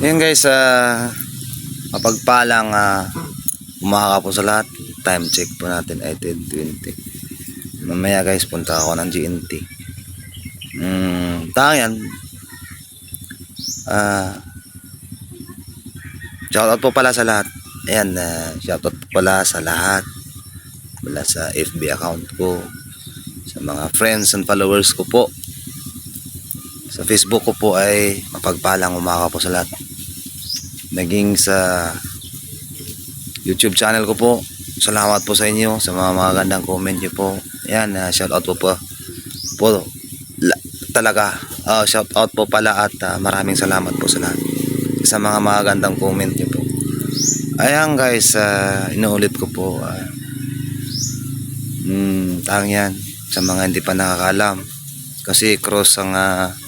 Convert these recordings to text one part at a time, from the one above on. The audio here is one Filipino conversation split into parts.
Ayan guys, ah mapagpalang uh, umaga po sa lahat. Time check po natin ay 10.20. Mamaya guys, punta ako ng GNT. Hmm, tangan. Ah, shoutout po pala sa lahat. Ayan, uh, shoutout po pala sa lahat. Mula sa FB account ko. Sa mga friends and followers ko po. Sa Facebook ko po ay mapagpalang umaga po sa lahat naging sa YouTube channel ko po. Salamat po sa inyo sa mga magandang comment niyo po. Ayan, uh, shout out po po. po la, talaga. Uh, shout out po pala at ah, maraming salamat po sa lahat. Sa mga magandang comment niyo po. Ayan guys, uh, inuulit ko po. Uh, mm, tang yan. Sa mga hindi pa nakakalam. Kasi cross ang ah,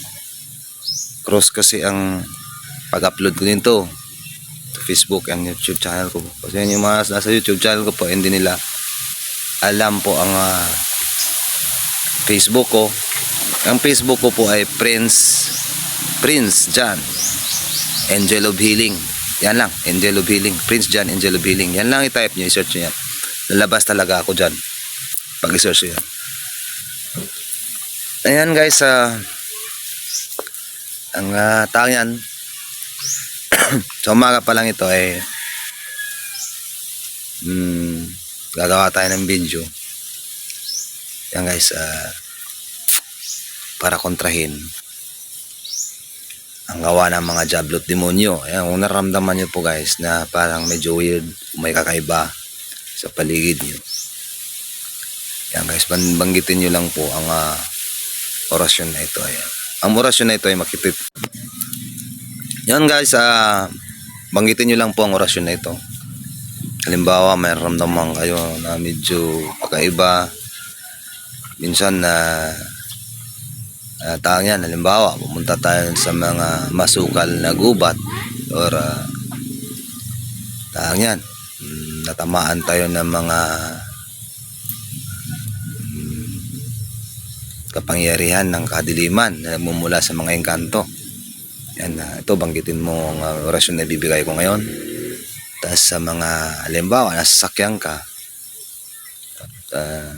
cross kasi ang pag-upload ko nito Facebook and YouTube channel ko. Kasi yun yung mga nasa YouTube channel ko po, hindi nila alam po ang ah, Facebook ko. Ang Facebook ko po ay Prince Prince John Angel of Healing. Yan lang, Angel of Healing. Prince John Angel of Healing. Yan lang i-type nyo, i-search nyo yan. Lalabas talaga ako dyan. Pag i-search nyo yan. Ayan guys, ah ang uh, tangan sa umaga pa lang ito ay mm, gagawa tayo ng video. Yan guys ah, para kontrahin ang gawa ng mga jablot demonyo. Yan kung naramdaman nyo po guys na parang medyo weird may kakaiba sa paligid nyo yan guys ban- banggitin nyo lang po ang ah, orasyon na ito. Ayan. Ang orasyon na ito ay makipip yan guys, ah banggitin nyo lang po ang orasyon na ito. Halimbawa, may ramdaman kayo na medyo kakaiba. Minsan na uh, tawag yan, halimbawa, pumunta tayo sa mga masukal na gubat or uh, tawag yan, mm, natamaan tayo ng mga kapangyarihan ng kadiliman na mumula sa mga engkanto. Yan na, ito banggitin mo ang uh, orasyon na bibigay ko ngayon. Tapos sa mga halimbawa, nasasakyan ka. At, uh,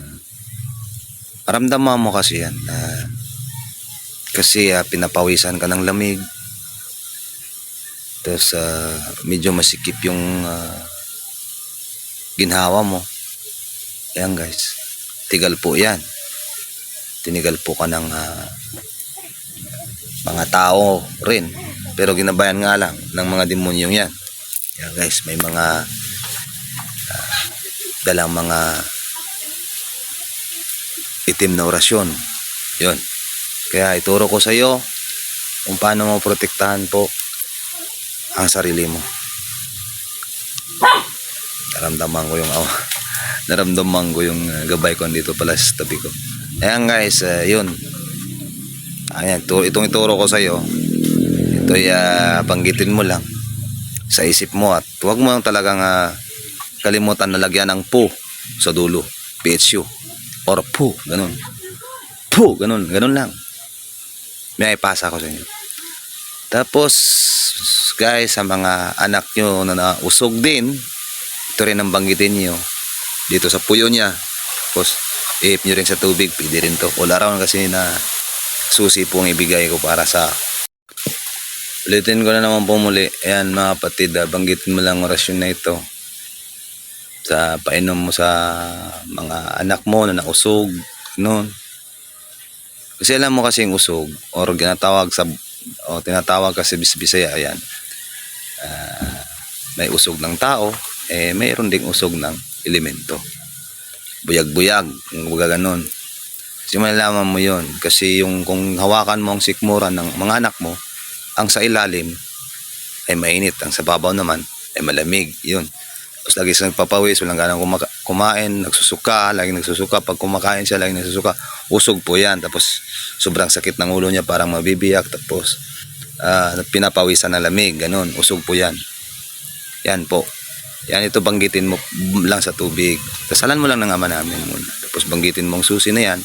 maramdaman mo kasi yan. Uh, kasi uh, pinapawisan ka ng lamig. Tapos uh, medyo masikip yung uh, ginhawa mo. Yan guys. Tigal po yan. Tinigal po ka ng uh, mga tao rin. Pero ginabayan nga lang ng mga demonyong yan. Yan guys, may mga ah, dalang mga itim na orasyon. Yun. Kaya ituro ko sa iyo kung paano mo protektahan po ang sarili mo. Naramdaman ko yung awa. Naramdaman ko yung ah, gabay ko dito pala sa tabi ko. Ayan guys, ah, yun. Ayan, to, itong ituro ko sa iyo. Ito ay ah, banggitin mo lang sa isip mo at huwag mo lang talagang ah, kalimutan na lagyan ng po sa dulo. PHU or po, ganun. Po, ganun, ganun lang. May ipasa ko sa inyo. Tapos, guys, sa mga anak nyo na nausog din, ito rin ang banggitin nyo dito sa puyo niya. Tapos, ihip nyo rin sa tubig, pwede rin to. All around kasi na susi pong ibigay ko para sa ulitin ko na naman po muli. Ayan mga kapatid ah, banggitin mo lang orasyon na ito. Sa painom mo sa mga anak mo na nausog noon kasi alam mo kasi yung usog or ginatawag sa o tinatawag kasi bisbisaya ayan. Ah, may usog ng tao eh mayroon ding usog ng elemento buyag-buyag yung baga ganon kasi malalaman mo yon kasi yung kung hawakan mo ang sikmura ng mga anak mo ang sa ilalim ay mainit ang sa babaw naman ay malamig yun. Tapos lagi siya nagpapawis walang ganang kumain nagsusuka lagi nagsusuka. Pag kumakain siya lagi nagsusuka usog po yan. Tapos sobrang sakit ng ulo niya parang mabibiyak. Tapos ah, pinapawisan ng lamig ganun usog po yan. Yan po yan ito banggitin mo lang sa tubig kasalan mo lang ng ama namin muna tapos banggitin mong susi na yan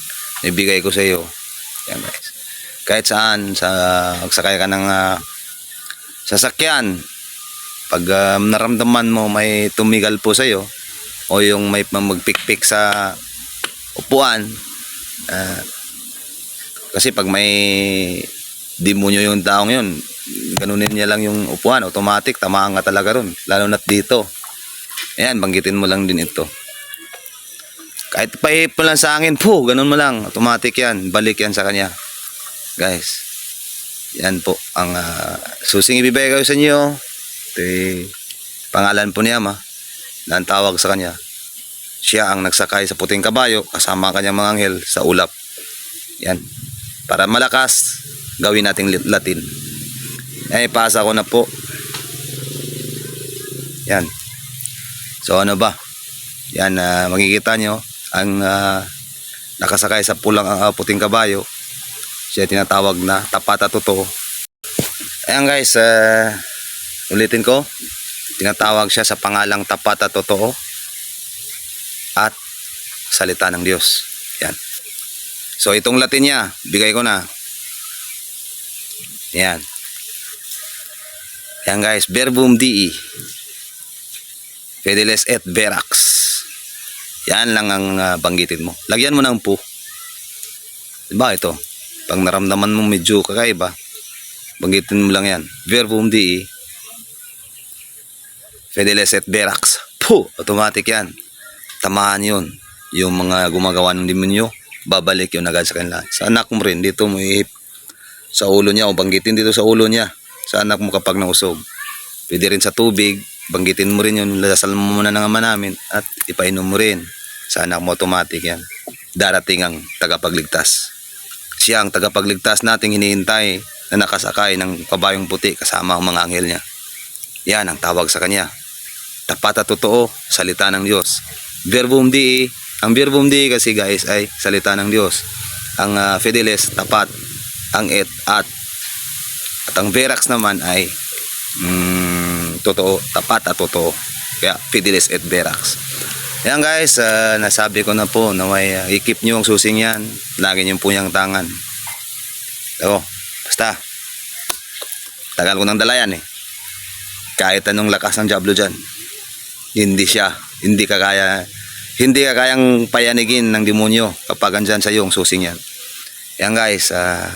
ibigay ko sa iyo yan guys kahit saan sa magsakay ka ng ah, sasakyan. Pag um, naramdaman mo may tumigal po sa'yo o yung may magpikpik sa upuan, ah, kasi pag may demonyo yung taong yun, ganunin niya lang yung upuan, automatic, tamaan ka talaga ron. Lalo na't dito. Ayan, banggitin mo lang din ito. Kahit pahip mo lang sa akin, po, ganun mo lang. Automatic yan. Balik yan sa kanya. Guys, yan po ang ah, susing ibibigay ko sa inyo. Ito pangalan po niya ma. Na tawag sa kanya. Siya ang nagsakay sa puting kabayo kasama ang kanyang mga anghel sa ulap. Yan. Para malakas, gawin nating Latin. Eh, pasa ko na po. Yan. So ano ba? Yan, ah, makikita nyo ang ah, nakasakay sa pulang ah, puting kabayo. Siya tinatawag na tapat at totoo. Ayan guys, ah, ulitin ko. Tinatawag siya sa pangalang tapat at totoo at salita ng Diyos. Yan. So itong Latin niya, bigay ko na. Yan. Yan guys, verbum dii. Fideles et verax. Yan lang ang ah, banggitin mo. Lagyan mo ng po. Diba ito? Pag naramdaman mo medyo kakaiba, banggitin mo lang yan. Verbum dii. Fideles et verax. Po! Automatic yan. Tamaan yun. Yung mga gumagawa ng demonyo, babalik yun agad sa kanila. Sa anak mo rin, dito mo ihip sa ulo niya o banggitin dito sa ulo niya. Sa anak mo kapag nausog. Pwede rin sa tubig, banggitin mo rin yun, lasal mo muna ng ama namin at ipainom mo rin. Sa anak mo automatic yan. Darating ang tagapagligtas. Siya ang tagapagligtas nating hinihintay na nakasakay ng kabayong puti kasama ang mga anghel niya. Yan ang tawag sa kanya. Tapat at totoo, salita ng Diyos. Verbum Dei, ang Verbum Dei kasi guys ay salita ng Diyos. Ang ah, Fideles, tapat. Ang Et, at. At ang Verax naman ay mm, totoo, tapat at totoo. Kaya Fideles et Verax. Yan guys, ah, nasabi ko na po na may ah, i-keep nyo ang susing yan. Lagi nyo po yung tangan. So, basta. Tagal ko ng dala yan eh. Kahit anong lakas ng Diablo dyan. Hindi siya. Hindi ka kaya, hindi ka kayang payanigin ng demonyo kapag andyan sa iyo ang susing yan. Yan guys, ah,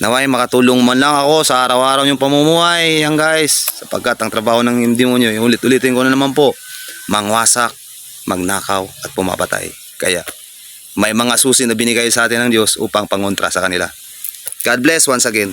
naway makatulong man lang ako sa araw-araw yung pamumuhay. Yan guys, sapagkat ang trabaho ng demonyo, yung ulit-ulitin ko na naman po, mangwasak, magnakaw at pumapatay. Kaya, may mga susi na binigay sa atin ng Diyos upang pangontra sa kanila. God bless once again.